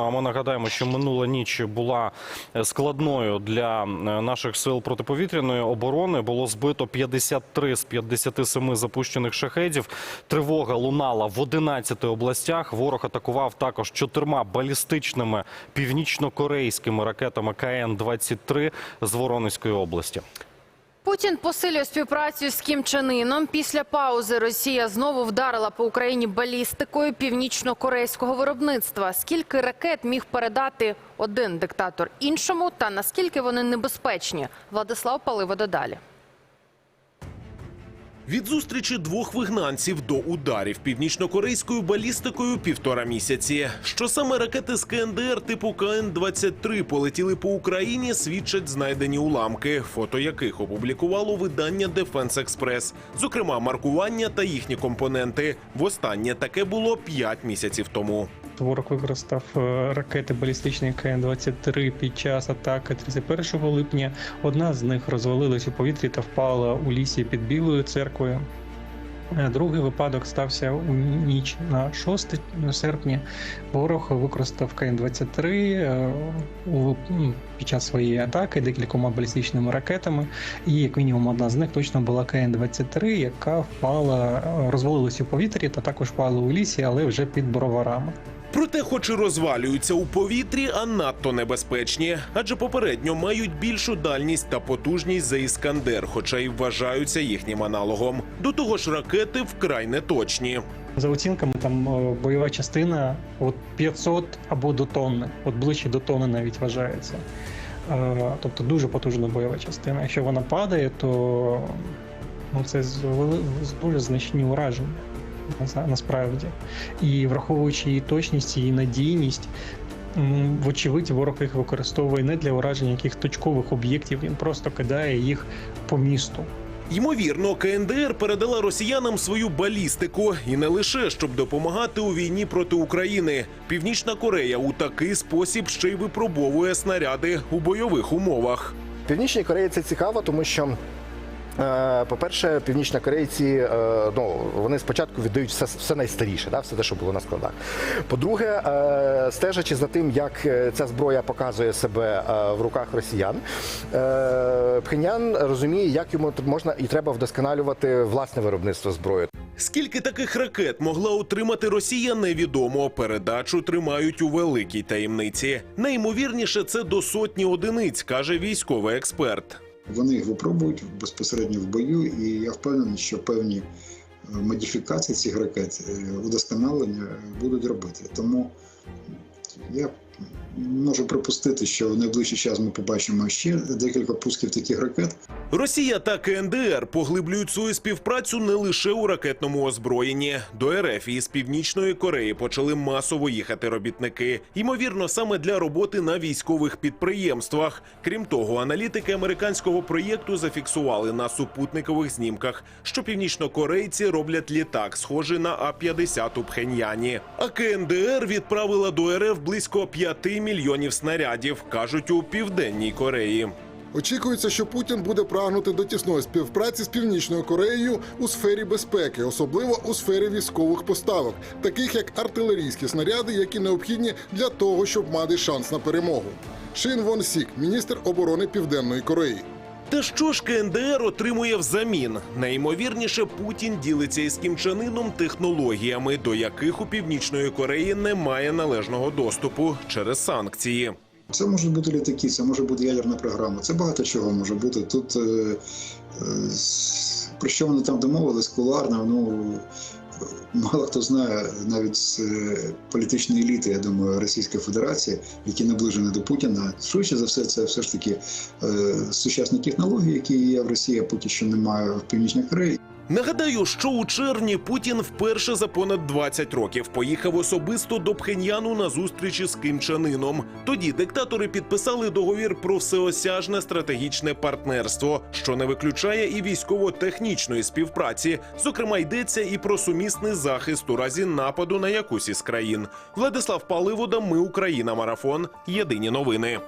Ну а ми нагадаємо, що минула ніч була е, складною для е, наших сил протиповітряної оборони. Було збито 53 з 57 запущених шахедів. Тривога лунала в 11 областях. Ворог атакував також чотирма балістичними північно-корейськими ракетами КН-23 з Воронезької області. Путін посилює співпрацю з Кім Чен Іном. Після паузи Росія знову вдарила по Україні балістикою північно-корейського виробництва. Скільки ракет міг передати один диктатор іншому, та наскільки вони небезпечні? Владислав Паливо додалі. Від зустрічі двох вигнанців до ударів північно-корейською балістикою півтора місяці. Що саме ракети з КНДР типу КН-23 полетіли по Україні, свідчать знайдені уламки, фото яких опублікувало видання Defense Express. Зокрема, маркування та їхні компоненти. Востаннє таке було 5 місяців тому. Ворог використав е, ракети балістичні КН-23 під час атаки 31 липня. Одна з них розвалилась у повітрі та впала у лісі під Білою церквою. Е, Другий випадок стався у ніч на 6 серпня. Ворог використав КН-23 е, у- під час своєї атаки декількома балістичними ракетами. І як мінімум одна з них точно була КН-23, яка впала, розвалилась у повітрі та також впала у лісі, але вже під броварами. Проте, хоч і розвалюються у повітрі, а надто небезпечні, адже попередньо мають більшу дальність та потужність за іскандер, хоча й вважаються їхнім аналогом. До того ж, ракети вкрай неточні. За оцінками, там е, бойова частина от 500 або до тонни, от ближче до тонни навіть вважається. Е, Тобто дуже потужна бойова частина. Якщо вона падає, то ну, це дуже значні ураження насправді. І враховуючи її точність, її надійність. Вочевидь, ворог їх використовує не для ураження яких точкових об'єктів, він просто кидає їх по місту. Ймовірно, КНДР передала росіянам свою балістику і не лише щоб допомагати у війні проти України. Північна Корея у такий спосіб ще й випробовує снаряди у бойових умовах. Північній Кореї це цікаво, тому що. Е, По-перше, північні корейці е, ну, вони спочатку віддають все, все найстаріше, да, все те, що було на складах. По-друге, е, стежачи за тим, як ця зброя показує себе в руках росіян, Пхенян розуміє, як йому можна і треба вдосконалювати власне виробництво зброї. Скільки таких ракет могла отримати Росія, невідомо. Передачу тримають у великій таємниці. Найімовірніше це до сотні одиниць, каже військовий експерт. Вони їх випробують безпосередньо в бою, і я впевнений, що певні е, модифікації цих ракет, е, удосконалення будуть робити. Тому я можу припустити, що в найближчий час ми побачимо ще декілька пусків таких ракет. Росія та КНДР поглиблюють свою співпрацю не лише у ракетному озброєнні. До РФ із Північної Кореї почали масово їхати робітники. Ймовірно, саме для роботи на військових підприємствах. Крім того, аналітики американського проєкту зафіксували на супутникових знімках, що північнокорейці роблять літак, схожий на А-50 у Пхеньяні. А КНДР відправила до РФ близько 5 мільйонів снарядів, кажуть у південній Кореї. Очікується, що Путін буде прагнути до тісної співпраці з Північною Кореєю у сфері безпеки, особливо у сфері військових поставок, таких як артилерійські снаряди, які необхідні для того, щоб мати шанс на перемогу. Шин Вон Сік, міністр оборони Південної Кореї. Та що ж КНДР отримує взамін? Найімовірніше, Путін ділиться із Кім Чен Іном технологіями, до яких у Північної Кореї немає належного доступу через санкції. Це можуть бути літаки, це може бути ядерна програма. Це багато чого може бути. Тут е, е, про що вони там домовились кулуарно, ну мало хто знає навіть з е, політичної еліти, я думаю, Російської Федерації, які наближені до Путіна. Швидше за все, це все ж таки е, сучасні технології, які є в Росії, а поки що немає в Північній Кореї. Нагадаю, що у червні Путін вперше за понад 20 років поїхав особисто до Пхеньяну на зустрічі з Ким Чен Іном. Тоді диктатори підписали договір про всеосяжне стратегічне партнерство, що не виключає і військово-технічної співпраці. Зокрема, йдеться і про сумісний захист у разі нападу на якусь із країн. Владислав Паливода, Ми Україна, марафон. Єдині новини.